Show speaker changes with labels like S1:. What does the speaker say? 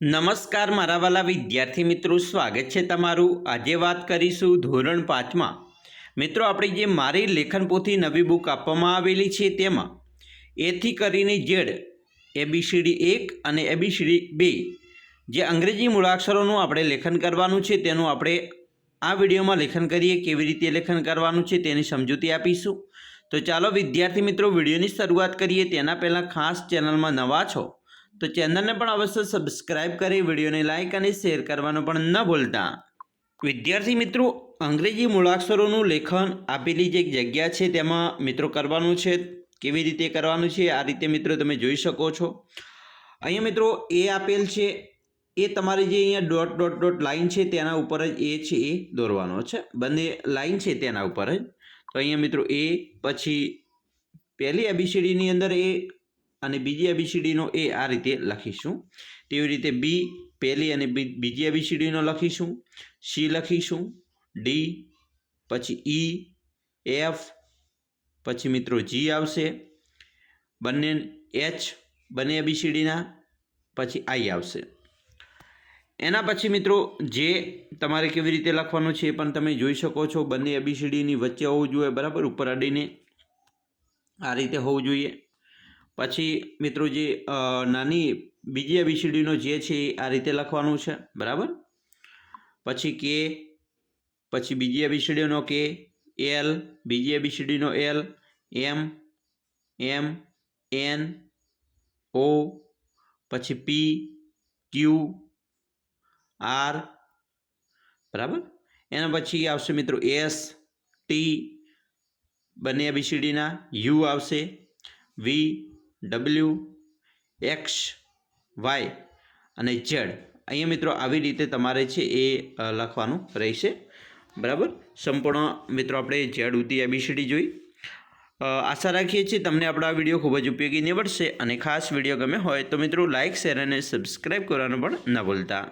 S1: નમસ્કાર મારા વાલા વિદ્યાર્થી મિત્રો, સ્વાગત છે તમારું. આજે વાત કરીશું ધોરણ પાંચમાં. મિત્રો, આપણી જે મારી લેખન પોથી નવી બુક આપવામાં આવેલી છે તેમાં એથી કરીને જેડ, એબીસીડી એક અને એબીસીડી બે જે અંગ્રેજી મૂળાક્ષરોનું આપણે લેખન કરવાનું છે તેનું આપણે આ વિડીયોમાં લેખન કરીએ, કેવી રીતે લેખન કરવાનું છે તેની સમજૂતી આપીશું. તો ચાલો વિદ્યાર્થી મિત્રો, વિડીયોની શરૂઆત કરીએ. તેના પહેલાં ખાસ ચેનલમાં નવા છો તો ચેનલને પણ અવશ્ય સબસ્ક્રાઇબ કરી, વિડીયોને લાઇક અને શેર કરવાનું પણ ન ભૂલતા. વિદ્યાર્થી મિત્રો, અંગ્રેજી મૂળાક્ષરોનું લેખન આપેલી જે જગ્યા છે, તેમાં મિત્રો કરવાનું છે, કેવી રીતે કરવાનું છે, આ રીતે મિત્રો તમે જોઈ શકો છો. અહીંયા મિત્રો, એ આપેલ છે, એ તમારી જે અહીંયા ડોટ ડોટ ડોટ લાઇન છે, તેના ઉપર જ એ છે, એ દોરવાનો છે. બંને લાઇન છે તેના ઉપર જ. તો અહીંયા મિત્રો, એ પછી પહેલી એબીસીડીની અંદર એ અને બીજી એબીસીડીનો એ આ રીતે લખીશું. તેવી રીતે બી પહેલી અને બીજી એબીસીડીનો લખીશું. સી લખીશું. ડી પછી ઈ એફ પછી મિત્રો જી આવશે. બંને એચ બંને એબીસીડીના પછી આઈ આવશે. એના પછી મિત્રો જે તમારે કેવી રીતે લખવાનું છે એ પણ તમે જોઈ શકો છો. બંને એબીસીડીની વચ્ચે હોવું જોઈએ બરાબર, ઉપર અડીને આ રીતે હોવું જોઈએ. પછી મિત્રો જે નાની બીજી એબીસીડીનો જે છે એ આ રીતે લખવાનું છે, બરાબર? પછી કે, પછી બીજી એબીસીડીનો કે, એલ, બીજી એબીસીડીનો એલ, એમ એમ, એન, ઓ, પછી પી, ક્યુ, આર, બરાબર? એના પછી આવશે મિત્રો એસ, ટી, બંને એબીસીડીના યુ આવશે, વી ડબલ્યુ એક્સ વાય અને ઝેડ અહીંયા મિત્રો આવી રીતે તમારે છે એ લખવાનું રહેશે. બરાબર? સંપૂર્ણ મિત્રો આપણે ઝેડ ઉતી એબીસીડી જોઈ. આશા રાખીએ છીએ તમને આપણો આ વીડિયો ખૂબ જ ઉપયોગી નીવડશે અને ખાસ વીડિયો ગમે હોય તો મિત્રો લાઇક શેર અને સબસ્ક્રાઈબ કરવાનું પણ ન ભૂલતા.